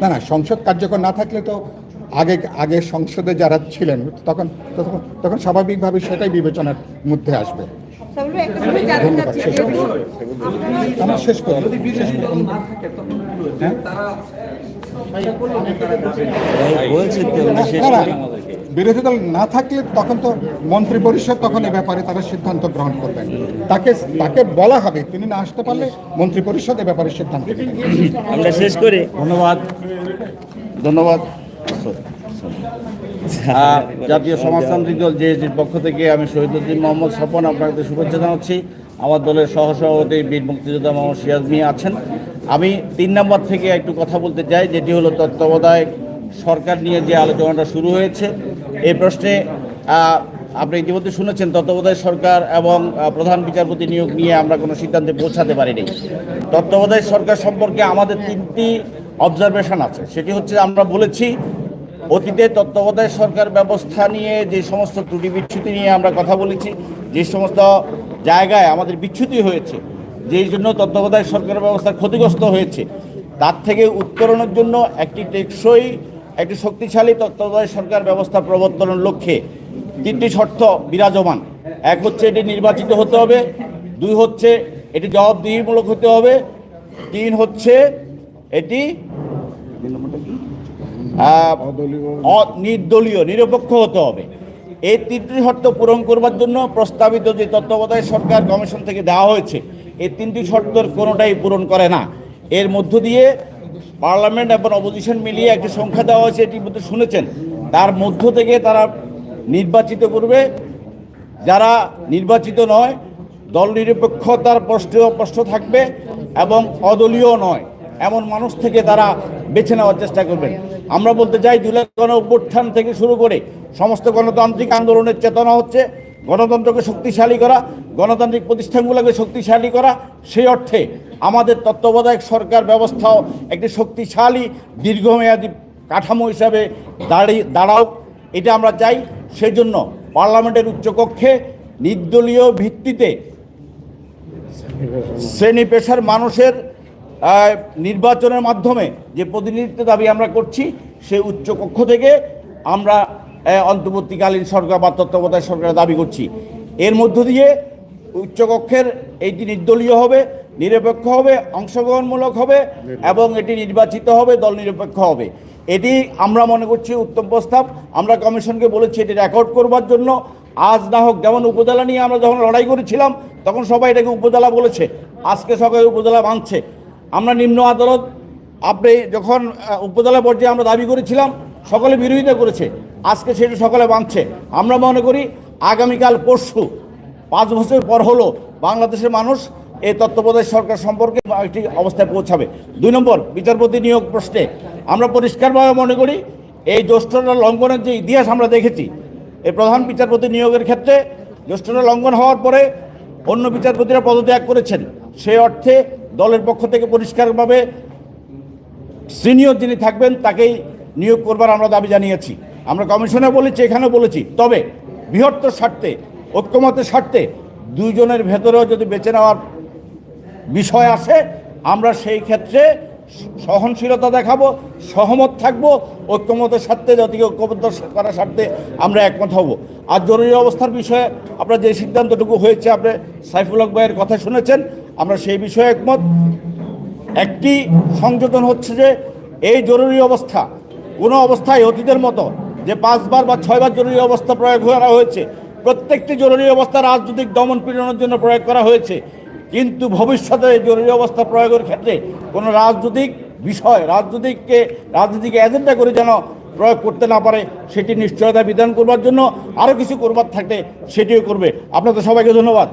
না না সংসদ কার্যকর না থাকলে তো আগে আগে সংসদে যারা ছিলেন তখন তখন তখন স্বাভাবিকভাবে সেটাই বিবেচনার মধ্যে আসবে। শেষ আমার শেষ করি বলছি বিরোধী দল না থাকলে তখন তো মন্ত্রী পরিষদ তখন এ ব্যাপারে তারা সিদ্ধান্ত গ্রহণ করবেন তাকে তাকে বলা হবে তিনি না আসতে পারলে মন্ত্রী পরিষদ এ ব্যাপারে সিদ্ধান্ত আমরা শেষ করি। ধন্যবাদ। ধন্যবাদ। জাতীয় সমাজতান্ত্রিক দল জেএসডির পক্ষ থেকে আমি শহীদুদ্দিন মোহাম্মদ স্বপন আপনাদের শুভেচ্ছা জানাচ্ছি। আমার দলের সহসভাপতি বীর মুক্তিযোদ্ধা মোহাম্মদ সিরাজ মিয়া আছেন। আমি তিন নম্বর থেকে একটু কথা বলতে চাই যেটি হলো তত্ত্বাবধায়ক সরকার নিয়ে যে আলোচনাটা শুরু হয়েছে এই প্রশ্নে আপনি ইতিমধ্যে শুনেছেন তত্ত্বাবধায়ক সরকার এবং প্রধান বিচারপতি নিয়োগ নিয়ে আমরা কোনো সিদ্ধান্তে পৌঁছাতে পারিনি। তত্ত্বাবধায়ক সরকার সম্পর্কে আমাদের তিনটি অবজারভেশন আছে। সেটি হচ্ছে, আমরা বলেছি, অতীতে তত্ত্বাবধায়ক সরকার ব্যবস্থা নিয়ে যে সমস্ত ত্রুটি বিচ্ছুতি নিয়ে আমরা কথা বলেছি, যে সমস্ত জায়গায় আমাদের বিচ্ছুতি হয়েছে, যেই জন্য তত্ত্বাবধায়ক সরকার ব্যবস্থা ক্ষতিগ্রস্ত হয়েছে, তার থেকে উত্তরণের জন্য একটি টেকসই একটি শক্তিশালী তত্ত্বাবধায়ক সরকার ব্যবস্থা প্রবর্তনের লক্ষ্যে তিনটি শর্ত বিরাজমান। এক হচ্ছে এটি নির্বাচিত হতে হবে, দুই হচ্ছে এটি জবাবদিহিমূলক হতে হবে, তিন হচ্ছে এটি নির্দলীয় নিরপেক্ষ হতে হবে। এই তিনটি শর্ত পূরণ করবার জন্য প্রস্তাবিত যে তত্ত্বাবধায়ক সরকার কমিশন থেকে দেওয়া হয়েছে, এই তিনটি শর্তর কোনোটাই পূরণ করে না। এর মধ্য দিয়ে পার্লামেন্ট এবং অপোজিশন মিলিয়ে একটি সংখ্যা দেওয়া হয়েছে, এটির মধ্যে শুনেছেন। তার মধ্য থেকে তারা নির্বাচিত করবে। যারা নির্বাচিত নয়, দল নিরপেক্ষতার প্রশ্ন প্রশ্ন থাকবে এবং অদলীয় নয়। এমন মানুষ থেকে তারা বেছে নেওয়ার চেষ্টা করবেন। আমরা বলতে চাই জুলাই গণ অভ্যুত্থান থেকে শুরু করে সমস্ত গণতান্ত্রিক আন্দোলনের চেতনা হচ্ছে গণতন্ত্রকে শক্তিশালী করা, গণতান্ত্রিক প্রতিষ্ঠানগুলোকে শক্তিশালী করা সেই অর্থে আমাদের তত্ত্বাবধায়ক সরকার ব্যবস্থাও একটি শক্তিশালী দীর্ঘমেয়াদী কাঠামো হিসাবে দাঁড়িয়ে, দাঁড়াও। এটা আমরা চাই। সেই জন্য পার্লামেন্টের উচ্চকক্ষে নির্দলীয় ভিত্তিতে শ্রেণি পেশার মানুষের নির্বাচনের মাধ্যমে যে প্রতিনিধিত্ব দাবি আমরা করছি সেই উচ্চকক্ষ থেকে আমরা অন্তর্বর্তীকালীন সরকার বা তত্ত্বাবধায়ক সরকারের দাবি করছি। এর মধ্য দিয়ে উচ্চকক্ষের এইটি নির্দলীয় হবে নিরপেক্ষ হবে অংশগ্রহণমূলক হবে এবং এটি নির্বাচিত হবে দল নিরপেক্ষ হবে। এটি আমরা মনে করছি উত্তম প্রস্তাব। আমরা কমিশনকে বলেছি এটি রেকর্ড করবার জন্য। আজ না হোক যেমন উপজেলা নিয়ে আমরা যখন লড়াই করেছিলাম তখন সবাই এটাকে উপজেলা বলেছে। আজকে সবাই উপজেলা মানছে। আমরা নিম্ন আদালত আপনি যখন উপজেলা পর্যায়ে আমরা দাবি করেছিলাম সকলে বিরোধিতা করেছে। আজকে সেটা সকলে মানছে আমরা মনে করি আগামীকাল পরশু, পাঁচ বছর পর হলো বাংলাদেশের মানুষ এই তত্ত্বাবধায়ক সরকার সম্পর্কে একটি অবস্থায় পৌঁছাবে। দুই নম্বর, বিচারপতি নিয়োগ প্রশ্নে আমরা পরিষ্কারভাবে মনে করি এই জ্যেষ্ঠতা লঙ্ঘনের যে ইতিহাস আমরা দেখেছি, এই প্রধান বিচারপতি নিয়োগের ক্ষেত্রে জ্যেষ্ঠতা লঙ্ঘন হওয়ার পরে অন্য বিচারপতিরা পদত্যাগ করেছেন। সে অর্থে দলের পক্ষ থেকে পরিষ্কারভাবে সিনিয়র যিনি থাকবেন তাকেই নিয়োগ করবার আমরা দাবি জানিয়েছি। আমরা কমিশনে বলেছি, এখানেও বলেছি। তবে বৃহত্তর স্বার্থে ঐক্যমতের স্বার্থে দুইজনের ভেতরেও যদি বেছে নেওয়ার বিষয় আসে, আমরা সেই ক্ষেত্রে সহনশীলতা দেখাবো, সহমত থাকব ঐক্যমতের স্বার্থে, জাতীয় ঐক্যবদ্ধ করার স্বার্থে আমরা একমত হব। আর জরুরি অবস্থার বিষয়ে আপনার যে সিদ্ধান্তটুকু হয়েছে, আপনি সাইফুল হক ভাইয়ের কথা শুনেছেন, আমরা সেই বিষয়ে একমত। একটি সংযোজন হচ্ছে যে, এই জরুরি অবস্থা কোনো অবস্থায় অতীতের মতো যে পাঁচবার বা ছয়বার জরুরি অবস্থা প্রয়োগ করা হয়েছে, প্রত্যেকটি জরুরি অবস্থা রাজনৈতিক দমন পীড়নের জন্য প্রয়োগ করা হয়েছে। কিন্তু ভবিষ্যতে জরুরি অবস্থা প্রয়োগের ক্ষেত্রে কোনো রাজনৈতিক বিষয়, রাজনৈতিককে, রাজনৈতিক এজেন্ডা করে যেন প্রয়োগ করতে না পারে, সেটি নিশ্চয়তা বিধান করবার জন্য আরও কিছু করবার থাকলে সেটিও করবে। আপনাদের সবাইকে ধন্যবাদ।